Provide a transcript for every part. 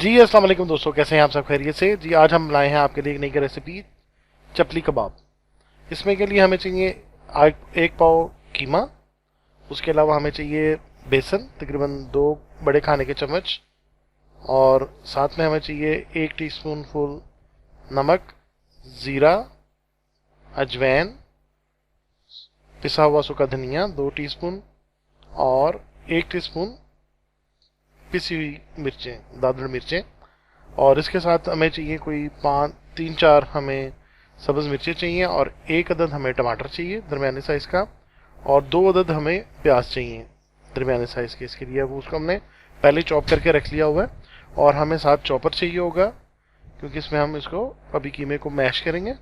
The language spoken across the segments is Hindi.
जी, अस्सलाम वालेकुम दोस्तों, कैसे हैं आप सब? खैरियत से। जी, आज हम लाए हैं आपके लिए एक नई रेसिपी चपली कबाब। इसमें के लिए हमें चाहिए एक पाव कीमा, उसके अलावा हमें चाहिए बेसन, तकरीबन दो बड़े खाने के चम्मच, और साथ में हमें चाहिए एक टीस्पून फुल नमक, ज़ीरा, अजवैन, पिसा हुआ सूखा धनिया, दो टीस्पून, और एक टीस्पून पिसी हुई मिर्चें दादड़ मिर्चें। और इसके साथ हमें चाहिए कोई पाँच, तीन, चार हमें सब्ज़ मिर्चें चाहिए और एक अदद हमें टमाटर चाहिए, दरमियाने साइज़ का। और दो अदद हमें प्याज चाहिए, दरमियाने साइज़ के। इसके लिए अब उसको हमने पहले चॉप करके रख लिया हुआ है और हमें साथ चॉपर चाहिए होगा, क्योंकि इसमें हम इसको अभी कीमे को मैश करेंगे।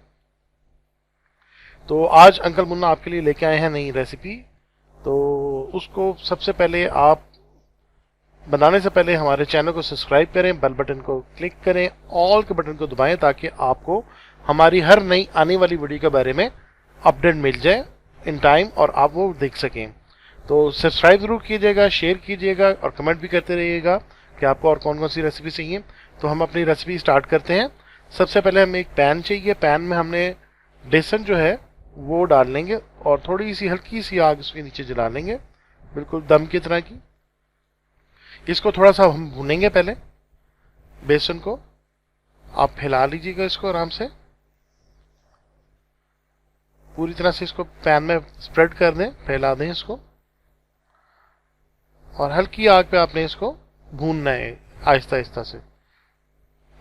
तो आज अंकल मुन्ना आपके लिए लेके आए हैं नई रेसिपी। तो उसको सबसे पहले आप बनाने से पहले हमारे चैनल को सब्सक्राइब करें, बेल बटन को क्लिक करें, ऑल के बटन को दबाएँ ताकि आपको हमारी हर नई आने वाली वीडियो के बारे में अपडेट मिल जाए इन टाइम और आप वो देख सकें। तो सब्सक्राइब ज़रूर कीजिएगा शेयर कीजिएगा, और कमेंट भी करते रहिएगा कि आपको और कौन कौन सी रेसिपी चाहिए। तो हम अपनी रेसिपी स्टार्ट करते हैं। सबसे पहले हमें एक पैन चाहिए। पैन में हमने बेसन जो है, वो डाल लेंगे और थोड़ी सी, हल्की सी आग उसके नीचे जला लेंगे। बिल्कुल दम की तरह की। इसको थोड़ा सा हम भूनेंगे पहले, बेसन को। आप फैला लीजिएगा इसको आराम से। पूरी तरह से इसको पैन में स्प्रेड कर दें, फैला दें इसको। और हल्की आग पे आपने इसको भूनना है, आहिस्ता आहिस्ता से।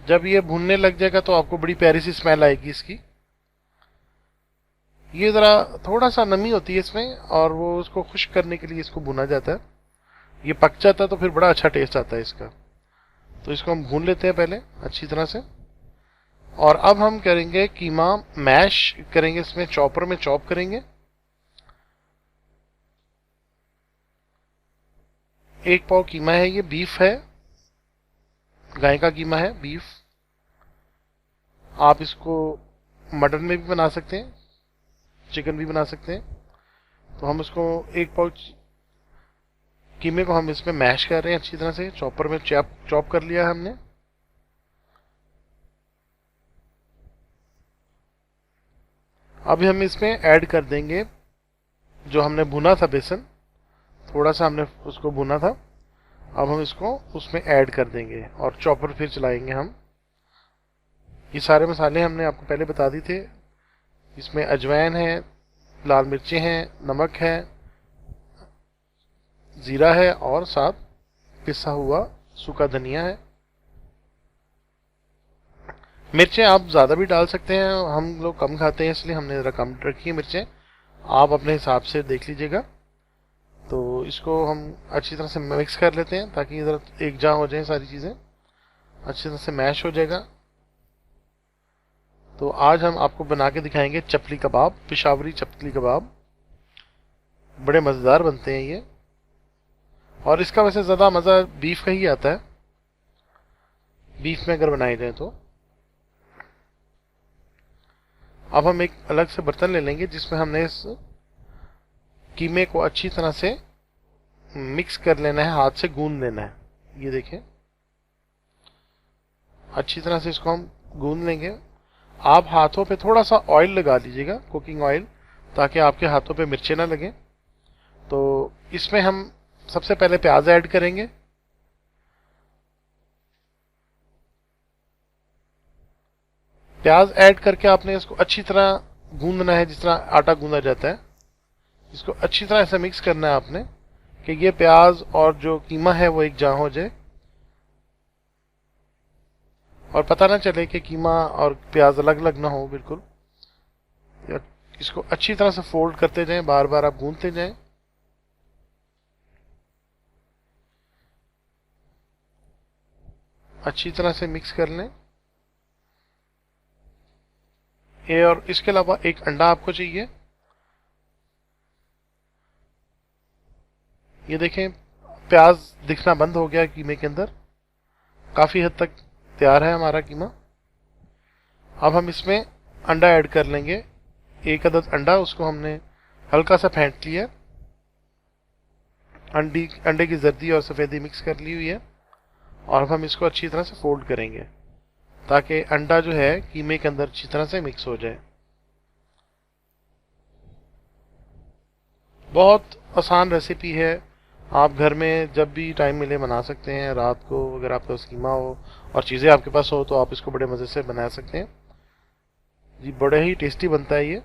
जब ये भूनने लग जाएगा तो आपको बड़ी प्यारी सी स्मेल आएगी इसकी। ये ज़रा थोड़ा सा नमी होती है इसमें और वो उसको खुश करने के लिए इसको भुना जाता है। ये पक जाता है तो फिर बड़ा अच्छा टेस्ट आता है इसका। तो इसको हम भून लेते हैं पहले, अच्छी तरह से। और अब हम करेंगे कीमा मैश, करेंगे इसमें चॉपर में चॉप करेंगे। एक पाव कीमा है, ये बीफ है। गाय का कीमा है बीफ आप इसको मटन में भी बना सकते हैं चिकन भी बना सकते हैं। तो हम इसको एक पाव कीमे को हम इसमें मैश कर रहे हैं अच्छी तरह से। चॉपर में चॉप चॉप कर लिया हमने। अभी हम इसमें ऐड कर देंगे जो हमने भुना था बेसन। थोड़ा सा हमने उसको भुना था। अब हम इसको उसमें ऐड कर देंगे और चॉपर फिर चलाएँगे हम। ये सारे मसाले हमने आपको पहले बता दिए थे। इसमें अजवाइन है, लाल मिर्ची हैं, नमक है ज़ीरा है और साथ पिसा हुआ सूखा धनिया है। मिर्चें आप ज़्यादा भी डाल सकते हैं, हम लोग कम खाते हैं, इसलिए हमने ज़रा कम रखी है मिर्चें। आप अपने हिसाब से देख लीजिएगा। तो इसको हम अच्छी तरह से मिक्स कर लेते हैं ताकि इधर एक जा हो जाए सारी चीज़ें। अच्छी तरह से मैश हो जाएगा। तो आज हम आपको बना के दिखाएँगे चपली कबाब, पिशावरी चपली कबाब। बड़े मज़ेदार बनते हैं ये। और इसका वैसे ज़्यादा मज़ा बीफ का ही आता है। बीफ में अगर बनाए जाए तो। अब हम एक अलग से बर्तन ले लेंगे जिसमें हमने इस कीमे को अच्छी तरह से मिक्स कर लेना है, हाथ से गूंद लेना है। ये देखें। अच्छी तरह से इसको हम गूंद लेंगे। आप हाथों पे थोड़ा सा ऑयल लगा दीजिएगा कुकिंग ऑयल ताकि आपके हाथों पे मिर्चे ना लगें। तो इसमें हम सबसे पहले प्याज ऐड करेंगे। प्याज ऐड करके आपने इसको अच्छी तरह गूंदना है, जिस तरह आटा गूंदा जाता है। इसको अच्छी तरह से मिक्स करना है आपने, कि ये प्याज और जो कीमा है वो एक जहाँ हो जाए। और पता ना चले कि कीमा और प्याज अलग अलग ना हो, बिल्कुल। इसको अच्छी तरह से फोल्ड करते जाएँ बार बार आप गूंदते जाएँ। अच्छी तरह से मिक्स कर लें। ये और इसके अलावा एक अंडा आपको चाहिए। ये देखें, प्याज दिखना बंद हो गया कीमे के अंदर। काफ़ी हद तक तैयार है हमारा कीमा। अब हम इसमें अंडा ऐड कर लेंगे। एक अदद अंडा, उसको हमने हल्का सा फेंट लिया। अंडी, अंडे की जर्दी और सफ़ेदी मिक्स कर ली हुई है। और हम इसको अच्छी तरह से फोल्ड करेंगे, ताकि अंडा जो है कीमे के अंदर अच्छी तरह से मिक्स हो जाए। बहुत आसान रेसिपी है। आप घर में जब भी टाइम मिले बना सकते हैं, रात को अगर आपका स्कीमा हो और चीज़ें आपके पास हो तो आप इसको बड़े मज़े से बना सकते हैं। जी, बड़े ही टेस्टी बनता है ये।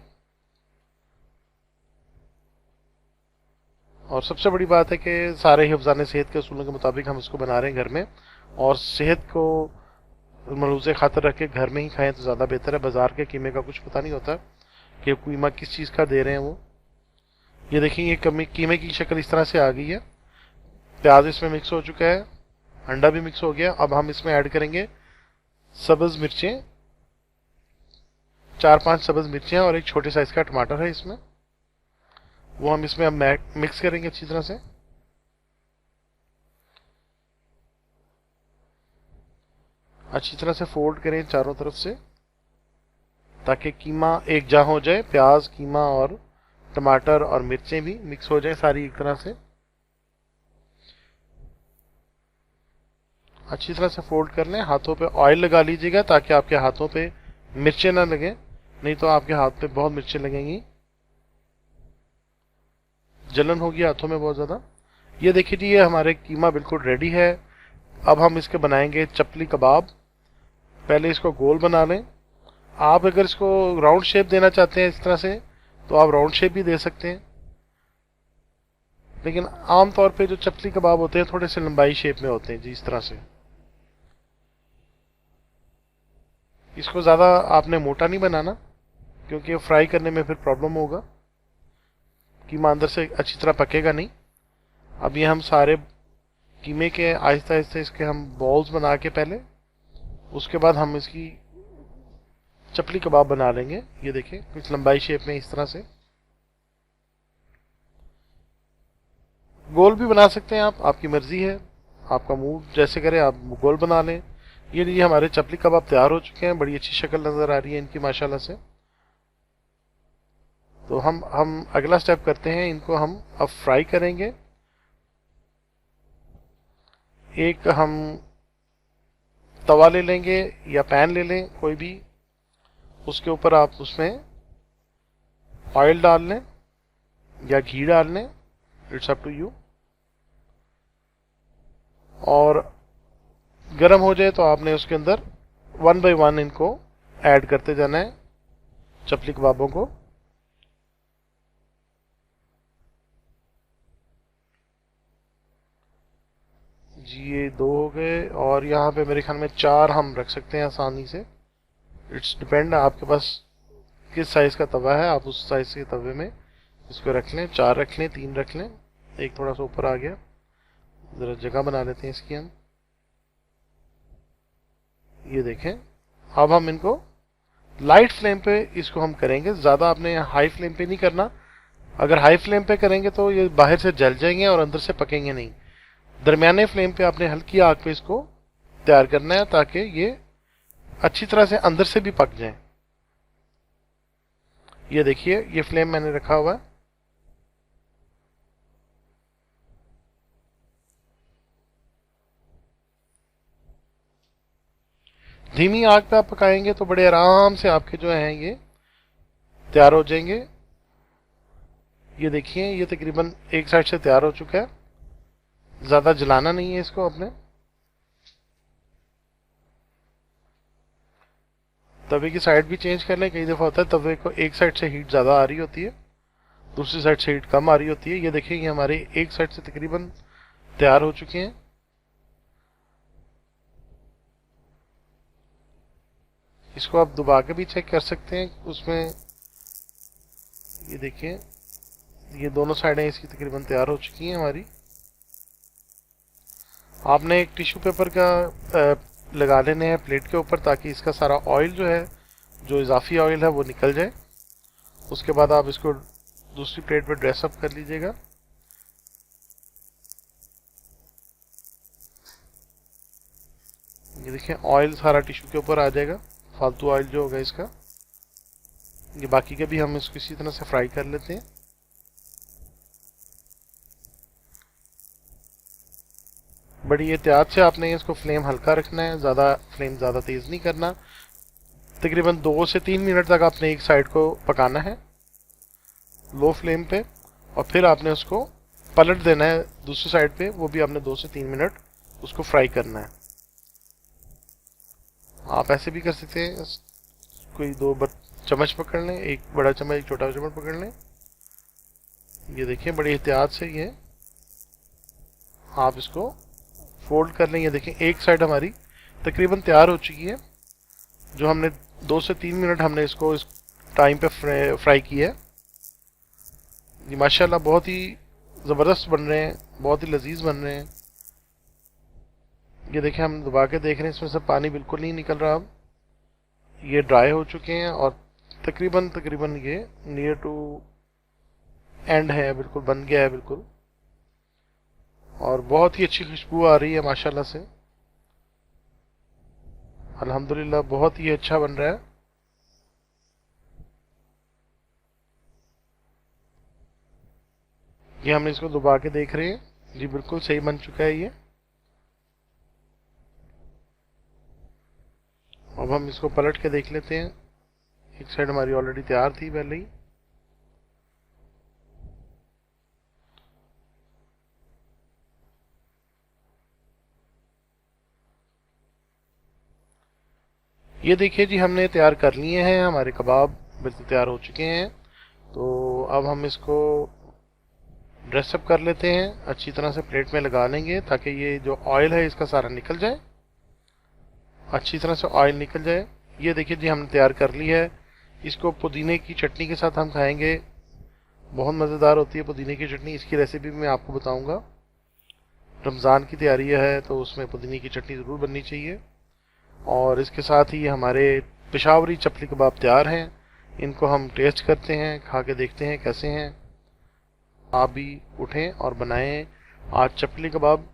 और सबसे बड़ी बात है कि सारे हिफ्जान सेहत के असूलों के मुताबिक हम इसको बना रहे हैं घर में। और सेहत को मलूज़ खातर रख के घर में ही खाएँ तो ज़्यादा बेहतर है। बाज़ार के कीमे का कुछ पता नहीं होता कि कीमा किस चीज़ का दे रहे हैं वो। ये देखिए, ये कमी कीमे की शक्ल इस तरह से आ गई है। प्याज इसमें मिक्स हो चुका है, अंडा भी मिक्स हो गया। अब हम इसमें ऐड करेंगे सब्ज़ मिर्चें। चार पाँच सब्ज़ मिर्चें और एक छोटे साइज़ का टमाटर है इसमें। वो हम इसमें अब मिक्स करेंगे अच्छी तरह से। अच्छी तरह से फोल्ड करें चारों तरफ़ से, ताकि कीमा एक जा हो जाए, प्याज, कीमा और टमाटर और मिर्चें भी मिक्स हो जाए सारी एक तरह से। अच्छी तरह से फोल्ड कर लें, हाथों पे ऑयल लगा लीजिएगा ताकि आपके हाथों पे मिर्चें ना लगें, नहीं तो आपके हाथ पे बहुत मिर्चें लगेंगी। जलन होगी हाथों में बहुत ज़्यादा। ये देखिए जी, ये हमारे कीमा बिल्कुल रेडी है। अब हम इसके बनाएँगे चपली कबाब। पहले इसको गोल बना लें। आप अगर इसको राउंड शेप देना चाहते हैं इस तरह से तो आप राउंड शेप भी दे सकते हैं। लेकिन आम तौर पे जो चपली कबाब होते हैं, थोड़े से लंबाई शेप में होते हैं जी, इस तरह से। इसको ज़्यादा आपने मोटा नहीं बनाना, क्योंकि फ्राई करने में फिर प्रॉब्लम होगा कीमा अंदर से अच्छी तरह पकेगा नहीं। अब ये हम सारे कीमे के आहिस्ता आहिस्ता इसके हम बॉल्स बना के पहले उसके बाद हम इसकी चपली कबाब बना लेंगे। ये देखें, कुछ लंबाई शेप में इस तरह से। गोल भी बना सकते हैं आप, आपकी मर्ज़ी है, आपका मूड जैसे करें, आप गोल बना लें। ये लीजिए हमारे चपली कबाब तैयार हो चुके हैं, बड़ी अच्छी शक्ल नज़र आ रही है इनकी, माशाल्लाह से। तो हम हम अगला स्टेप करते हैं, इनको हम अब फ्राई करेंगे। एक हम तवा ले लेंगे या पैन ले लें, कोई भी, उसके ऊपर आप उसमें ऑयल डाल लें या घी डाल लें इट्स अप टू यू और गर्म हो जाए तो आपने उसके अंदर वन बाय वन इनको ऐड करते जाना है, चपली कबाबों को। जी, ये दो हो गए और यहाँ पे मेरे ख्याल में चार हम रख सकते हैं आसानी से। इट्स डिपेंड आपके पास किस साइज़ का तवा है, आप उस साइज़ के तवे में इसको रख लें, चार रख लें, तीन रख लें। एक थोड़ा सा ऊपर आ गया। ज़रा जगह बना लेते हैं इसकी हम। ये देखें, अब हम इनको लाइट फ्लेम पे इसको हम करेंगे। ज़्यादा आपने हाई फ्लेम पे नहीं करना। अगर हाई फ्लेम पे करेंगे तो ये बाहर से जल जाएँगे और अंदर से पकेंगे नहीं। दरमियाने फ्लेम पे आपने हल्की आग पे इसको तैयार करना है ताकि ये अच्छी तरह से अंदर से भी पक जाए। ये देखिए, ये फ्लेम मैंने रखा हुआ है। धीमी आग पे आप पकाएँगे तो बड़े आराम से आपके जो हैं ये तैयार हो जाएँगे। ये देखिए, ये तकरीबन एक साइड से तैयार हो चुका है। ज़्यादा जलाना नहीं है इसको अपने। तवे की साइड भी चेंज कर लें, कई दफ़ा होता है तवे को एक साइड से हीट ज़्यादा आ रही होती है, दूसरी साइड से हीट कम आ रही होती है। ये देखिए, ये हमारे एक साइड से तकरीबन तैयार हो चुके हैं। इसको आप दबा के भी चेक कर सकते हैं, उसमें ये देखिए, ये दोनों साइडें इसकी तकरीबन तैयार हो चुकी हैं हमारी। आपने एक टिश्यू पेपर का लगा लेने हैं प्लेट के ऊपर ताकि इसका सारा ऑयल जो है, जो इजाफी ऑयल है, वो निकल जाए। उसके बाद आप इसको दूसरी प्लेट पर ड्रेसअप कर लीजिएगा। ये देखिए, ऑयल सारा टिश्यू के ऊपर आ जाएगा। फालतू ऑयल जो होगा इसका। ये बाकी के भी हम इसको इसी तरह से फ्राई कर लेते हैं। बड़ी एहतियात से आपने इसको फ्लेम हल्का रखना है, ज़्यादा फ्लेम ज़्यादा तेज़ नहीं करना। तकरीबन दो से तीन मिनट तक आपने एक साइड को पकाना है, लो फ्लेम पे, और फिर आपने उसको पलट देना है दूसरी साइड पे, वो भी आपने दो से तीन मिनट उसको फ्राई करना है। आप ऐसे भी कर सकते हैं, कोई दो चम्मच पकड़ लें, एक बड़ा चम्मच, एक छोटा चम्मच पकड़ लें। ये देखिए, बड़ी एहतियात से ये, आप इसको फोल्ड कर लें ये देखें, एक साइड हमारी तकरीबन तैयार हो चुकी है, जो हमने दो से तीन मिनट हमने इसको इस टाइम पे फ्राई किया है। ये माशाल्लाह, बहुत ही ज़बरदस्त बन रहे हैं, बहुत ही लजीज बन रहे हैं। ये देखें, हम दबा के देख रहे हैं, इसमें से पानी बिल्कुल नहीं निकल रहा अब। ये ड्राई हो चुके हैं और तकरीबन तकरीबन ये नियर टू एंड है, बिल्कुल, बन गया है, बिल्कुल। और बहुत ही अच्छी खुशबू आ रही है, माशाल्लाह से। अल्हम्दुलिल्लाह, बहुत ही अच्छा बन रहा है। ये हम इसको दुबा के देख रहे हैं। जी, बिल्कुल सही बन चुका है ये। अब हम इसको पलट के देख लेते हैं। एक साइड हमारी ऑलरेडी तैयार थी पहले ही। ये देखिए जी, हमने तैयार कर लिए हैं, हमारे कबाब बिल्कुल तैयार हो चुके हैं। तो अब हम इसको ड्रेसअप कर लेते हैं, अच्छी तरह से प्लेट में लगा लेंगे ताकि ये जो ऑयल है इसका सारा निकल जाए। अच्छी तरह से ऑयल निकल जाए। ये देखिए जी, हमने तैयार कर ली है। इसको पुदीने की चटनी के साथ हम खाएँगे। बहुत मज़ेदार होती है पुदीने की चटनी। इसकी रेसिपी मैं आपको बताऊँगा। रमज़ान की तैयारी है तो उसमें पुदीने की चटनी ज़रूर बननी चाहिए। और इसके साथ ही हमारे पेशावरी चपली कबाब तैयार हैं। इनको हम टेस्ट करते हैं, खा के देखते हैं कैसे हैं। आप भी उठें और बनाएँ आज चपली कबाब।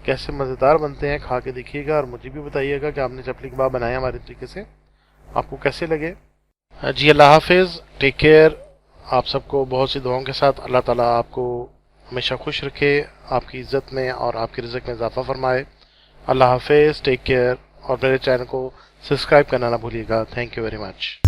कैसे मज़ेदार बनते हैं, खा के देखिएगा और मुझे भी बताइएगा कि आपने चपली कबाब बनाए हमारे तरीके से। आपको कैसे लगे? जी, अल्लाह हाफिज़। टेक केयर आप सबको बहुत सी दुआओं के साथ अल्लाह ताला आपको हमेशा खुश रखे, आपकी इज़्ज़त में और आपकी रिजक में इजाफ़ा फरमाए। अल्लाह हाफिज़। टेक केयर और मेरे चैनल को सब्सक्राइब करना ना भूलिएगा। Thank you very much